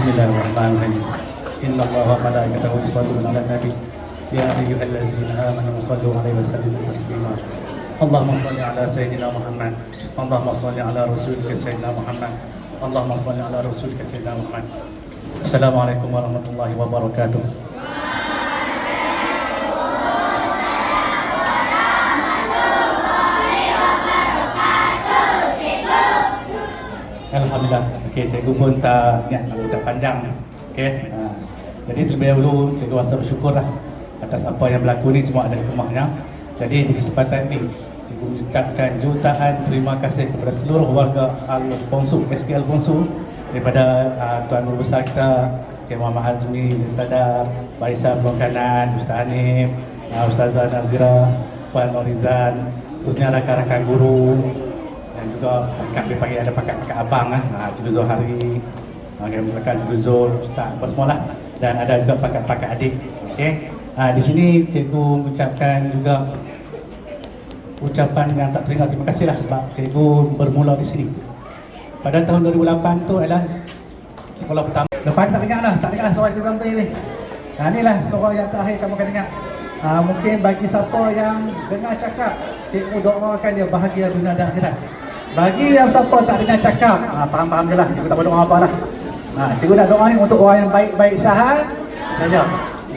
Bismillahirrahmanirrahim. Inna Allah wa malaikatahu yusalluna 'alan nabi. Ya ayyuhallazina amanu sallu 'alaihi wa sallimu taslima. Allahumma salli 'ala sayyidina Muhammad. Allahumma salli 'ala rasulika sayyidina Muhammad. Allahumma salli 'ala rasulika sayyidina Muhammad. Assalamualaikum warahmatullahi wabarakatuh. Alhamdulillah. Okey, cikgu pun tak niat nak ucap panjang. Okey. Ha. Jadi terlebih dahulu cikgu rasa bersyukurlah atas apa yang berlaku ni semua ada hikmahnya. Jadi di kesempatan ni cikgu mengucapkan jutaan terima kasih kepada seluruh warga Al-Bonsu, SK Al-Bonsu daripada uh, Tuan Guru Besar kita Cik Muhammad Azmi, Sadar, Barisan Pelongkanan, Ustaz Hanif, uh, Ustazah Nazira, Puan Norizan, khususnya rakan-rakan guru, dan juga pakat dia panggil ada pakat-pakat abang kan ha, Cikgu Zohari Panggil mereka Cikgu Zul, Ustaz, apa semua lah. Dan ada juga pakat-pakat adik okay. ha, Di sini cikgu ucapkan juga Ucapan yang tak teringat. Terima kasih lah sebab cikgu bermula di sini. Pada tahun 2008 tu adalah Sekolah pertama. Lepas tak dengar lah, tak dengar lah Cikgu Zamri ni. Ha, Inilah suara yang terakhir kamu akan dengar. Ha, Mungkin bagi siapa yang dengar cakap Cikgu doakan dia bahagia dunia dan akhirat bagi yang siapa tak dengar cakap, ha, faham-faham je lah. Cikgu tak berdoa apa lah. Ha, cikgu nak doa ni untuk orang yang baik-baik sahat. Saja.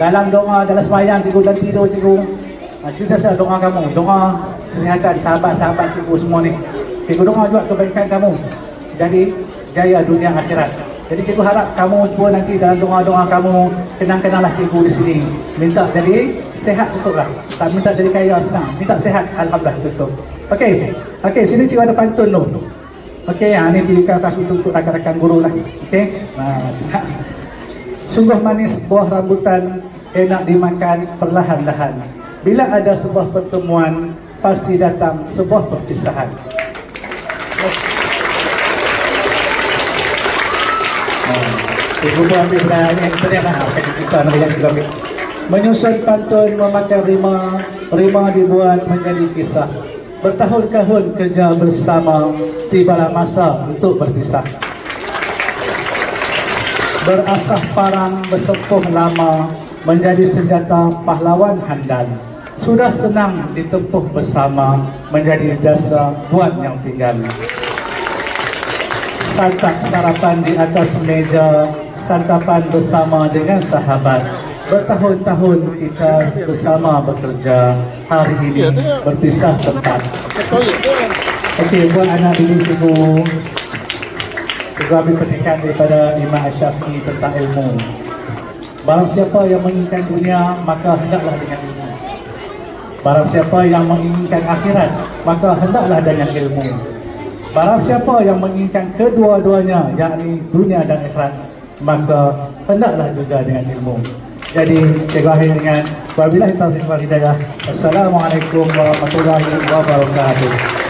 Dalam doa, dalam semayang, cikgu dan tidur, cikgu. Ha, cikgu saya doa kamu. Doa kesihatan sahabat-sahabat cikgu semua ni. Cikgu doa juga kebaikan kamu. Jadi, jaya dunia akhirat. Jadi cikgu harap kamu cuba nanti dalam doa-doa kamu kenang-kenanglah cikgu di sini. Minta jadi sehat cukup lah. Tak minta jadi kaya senang. Minta sehat, Alhamdulillah cukup. Okey. Okey, sini cikgu ada pantun tu. Okey, ha, ini dikasih untuk, untuk rakan-rakan guru lah. Okey. Ha, Sungguh manis buah rambutan enak dimakan perlahan-lahan. Bila ada sebuah pertemuan, pasti datang sebuah perpisahan. Ni lah. Akan kita nak yang cikgu ambil. Menyusun pantun memakan rima, rima dibuat menjadi kisah. Bertahun-tahun kerja bersama, tibalah masa untuk berpisah. Berasah parang bersepuh lama, menjadi senjata pahlawan handal. Sudah senang ditempuh bersama, menjadi jasa buat yang tinggal santap sarapan di atas meja, santapan bersama dengan sahabat. Bertahun-tahun kita bersama bekerja, hari ini berpisah tempat. Okey, buat anak ini cikgu. Cikgu ambil petikan daripada Imam Syafi'i tentang ilmu. Barang siapa yang menginginkan dunia, maka hendaklah dengan ilmu. Barang siapa yang menginginkan akhirat, maka hendaklah dengan ilmu. Barang siapa yang menginginkan kedua-duanya yakni dunia dan akhirat maka hendaklah juga dengan ilmu. Jadi cikgu akhir dengan wabillahi taufiq wal hidayah. Assalamualaikum warahmatullahi wabarakatuh.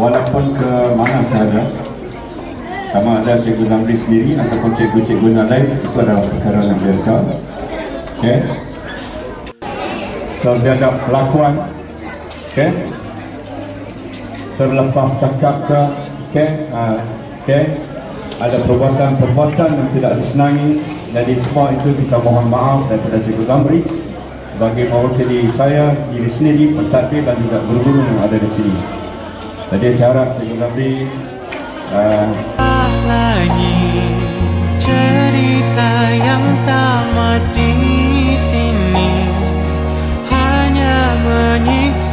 Walaupun ke mana sahaja sama ada cikgu Zamri sendiri ataupun cikgu-cikgu lain itu adalah perkara yang biasa dia ada kelakuan okay. terlepas cakap ke okay. Uh, okay. ada perbuatan-perbuatan yang tidak disenangi jadi semua itu kita mohon maaf daripada cikgu Zamri sebagai mewakili saya, diri sendiri, pentadbir dan juga guru-guru yang ada di sini. Jadi saya harap Cikgu Zambi uh, eh, lagi cerita yang tamat di sini hanya menyiksa